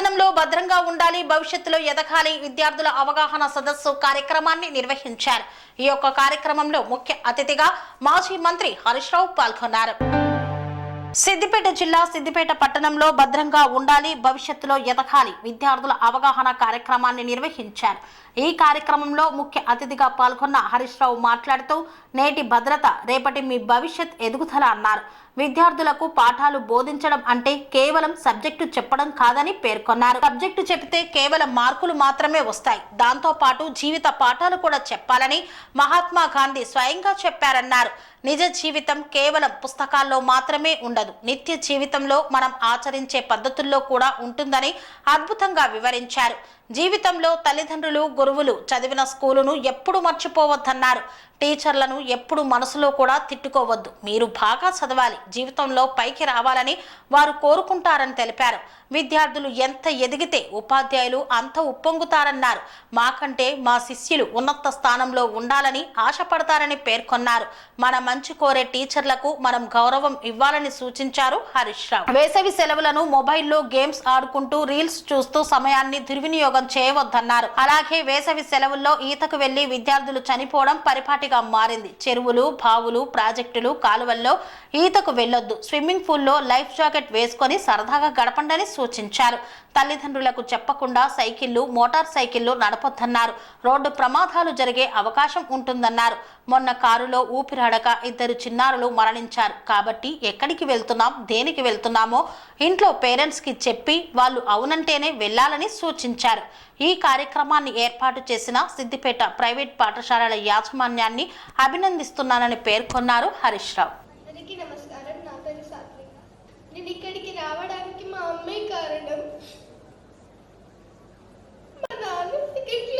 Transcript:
పట్టణంలో భద్రంగా ఉండాలి భవిష్యత్తులో ఎదగాలి విద్యార్థుల అవగాహన సదస్సు కార్యక్రమాన్ని నిర్వహించారు. ఈ యొక్క కార్యక్రమంలో ముఖ్య అతిథిగా మాజీ మంత్రి హరీష్ రావు పాల్గొన్నారు. సిద్దిపేట జిల్లా సిద్దిపేట పట్టణంలో భద్రంగా ఉండాలి భవిష్యత్తులో ఎదగాలి విద్యార్థుల అవగాహన కార్యక్రమాన్ని నిర్వహించారు. ఈ కార్యక్రమంలో ముఖ్య అతిథిగా పాల్గొన్న హరీష్ రావు మాట్లాడుతూ నేటి భద్రత రేపటి మీ భవిష్యత్ ఎదుగుదల అన్నారు. విద్యార్థులకు పాఠాలు బోధించడం అంటే కేవలం సబ్జెక్టు చెప్పడం కాదని పేర్కొన్నారు. సబ్జెక్టు చెబితే కేవలం మార్కులు మాత్రమే వస్తాయి. దాంతో పాటు జీవిత పాఠాలు కూడా చెప్పాలని మహాత్మా గాంధీ స్వయంగా చెప్పారన్నారు. నిజ జీవితం కేవలం పుస్తకాల్లో మాత్రమే ఉండదు. నిత్య జీవితంలో మనం ఆచరించే పద్ధతుల్లో కూడా ఉంటుందని అద్భుతంగా వివరించారు. జీవితంలో తల్లిదండ్రులు గురువులు చదివిన స్కూలును ఎప్పుడు మర్చిపోవద్దన్నారు. టీచర్లను ఎప్పుడు మనసులో కూడా తిట్టుకోవద్దు. మీరు బాగా చదవాలి. జీవితంలో పైకి రావాలని వారు కోరుకుంటారని తెలిపారు. విద్యార్థులు ఎంత ఎదిగితే ఉపాధ్యాయులు అంత ఉప్పొంగుతారన్నారు. మాకంటే మా శిష్యులు ఉన్నత స్థానంలో ఉండాలని ఆశపడతారని పేర్కొన్నారు. మన మంచి కోరే టీచర్లకు మనం గౌరవం ఇవ్వాలని సూచించారు హరీష్ రావు. వేసవి సెలవులను మొబైల్లో గేమ్స్ ఆడుకుంటూ రీల్స్ చూస్తూ సమయాన్ని దుర్వినియోగం చేయవద్దన్నారు. అలాగే వేసవి సెలవుల్లో ఈతకు వెళ్ళి విద్యార్థులు చనిపోవడం పరిపాటిగా మారింది. చెరువులు బావులు ప్రాజెక్టులు కాలువల్లో ఈతకు వెళ్ళొద్దు స్విమ్మింగ్ పూల్లో లైఫ్ జాకెట్ వేసుకొని సరదాగా గడపండని సూచించారు. తల్లిదండ్రులకు చెప్పకుండా సైకిళ్ళు మోటార్ సైకిళ్ళు నడపొద్దన్నారు. రోడ్డు ప్రమాదాలు జరిగే అవకాశం ఉంటుందన్నారు. మొన్న కారులో ఊపిరాడక ఇద్దరు చిన్నారులు మరణించారు. కాబట్టి ఎక్కడికి వెళ్తున్నాం దేనికి వెళ్తున్నామో ఇంట్లో పేరెంట్స్కి చెప్పి వాళ్ళు అవునంటేనే వెళ్ళాలని సూచించారు. ఈ కార్యక్రమాన్ని ఏర్పాటు చేసిన సిద్దిపేట ప్రైవేట్ పాఠశాలల యాజమాన్యాన్ని అభినందిస్తున్నానని పేర్కొన్నారు హరీష్ రావు. నమస్కారం. నా పేరు సాత్విక. నేను ఇక్కడికి రావడానికి మా అమ్మే కారణం. మా నాన్న సెకండ్